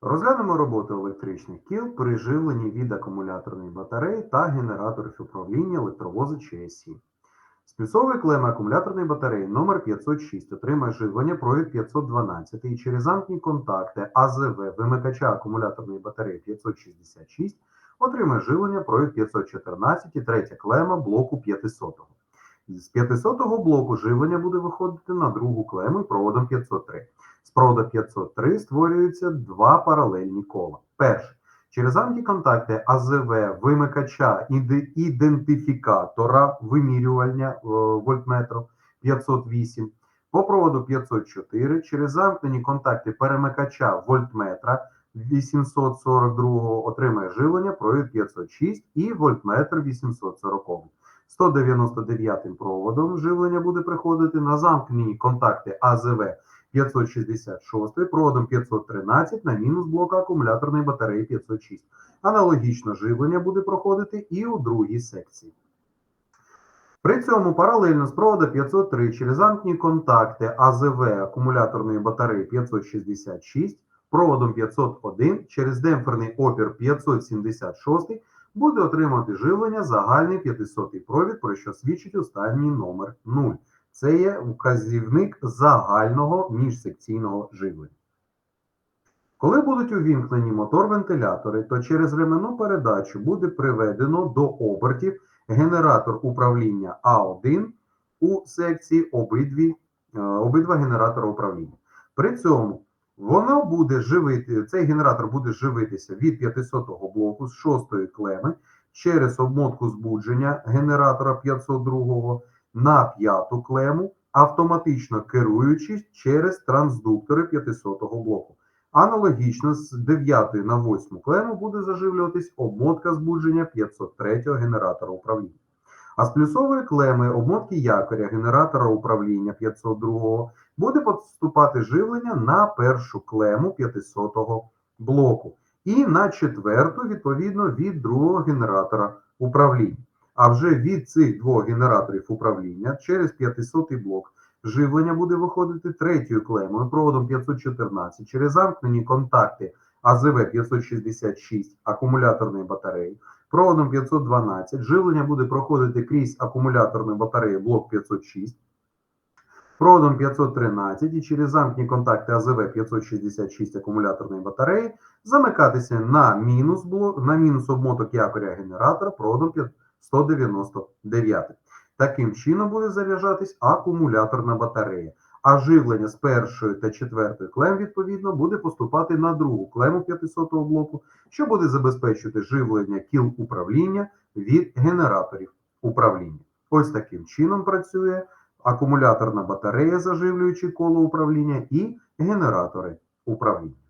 Розглянемо роботу електричних кіл при живленні від акумуляторної батареї та генераторів управління електровоза ЧСІ. З плюсової клеми акумуляторної батареї номер 506 отримає живлення провід 512 і через замкні контакти АЗВ вимикача акумуляторної батареї 566 отримає живлення провід 514 і третя клема блоку 500. З 500-го блоку живлення буде виходити на другу клему проводом 503. З провода 503 створюються два паралельні кола. Перше. Через антиконтакти АЗВ вимикача ідентифікатора вимірювання е, вольтметру 508 по проводу 504 через замкнені контакти перемикача вольтметра 842 отримає живлення провід 506 і вольтметр 840. 199 проводом живлення буде приходити на замкнені контакти АЗВ 566 проводом 513 на мінус блоку акумуляторної батареї 506. Аналогічно живлення буде проходити і у другій секції. При цьому паралельно з провода 503 через замкнені контакти АЗВ акумуляторної батареї 566 проводом 501 через демпферний опір 576 буде отримати живлення загальний 500 провід, про що свідчить останній номер 0. Це є вказівник загального міжсекційного живлення. Коли будуть увімкнені мотор-вентилятори, то через ременну передачу буде приведено до обертів генератор управління А1 у секції обидві, е, обидва генератора управління. При цьому воно буде живити, цей генератор буде живитися від 500 блоку з 6 клеми через обмотку збудження генератора 502 на п'яту клему, автоматично керуючись через трансдуктори 500 блоку. Аналогічно з 9 на 8 клему буде заживлюватись обмотка збудження 503 генератора управління. А з плюсової клеми обмотки якоря генератора управління 502 буде поступати живлення на першу клему 500 блоку і на четверту, відповідно, від другого генератора управління. А вже від цих двох генераторів управління через 500 блок живлення буде виходити третьою клемою проводом 514 через замкнені контакти АЗВ 566 акумуляторної батареї. Проводом 512 живлення буде проходити крізь акумуляторну батарею блок 506. Проводом 513 і через замкні контакти АЗВ 566 акумуляторної батареї замикатися на мінус блок, на мінус обмоток якоря генератора проводом 199. Таким чином буде заряджатись акумуляторна батарея. А живлення з першої та четвертої клем, відповідно, буде поступати на другу клему 500 блоку, що буде забезпечувати живлення кіл управління від генераторів управління. Ось таким чином працює акумуляторна батарея, заживлюючи коло управління, і генератори управління.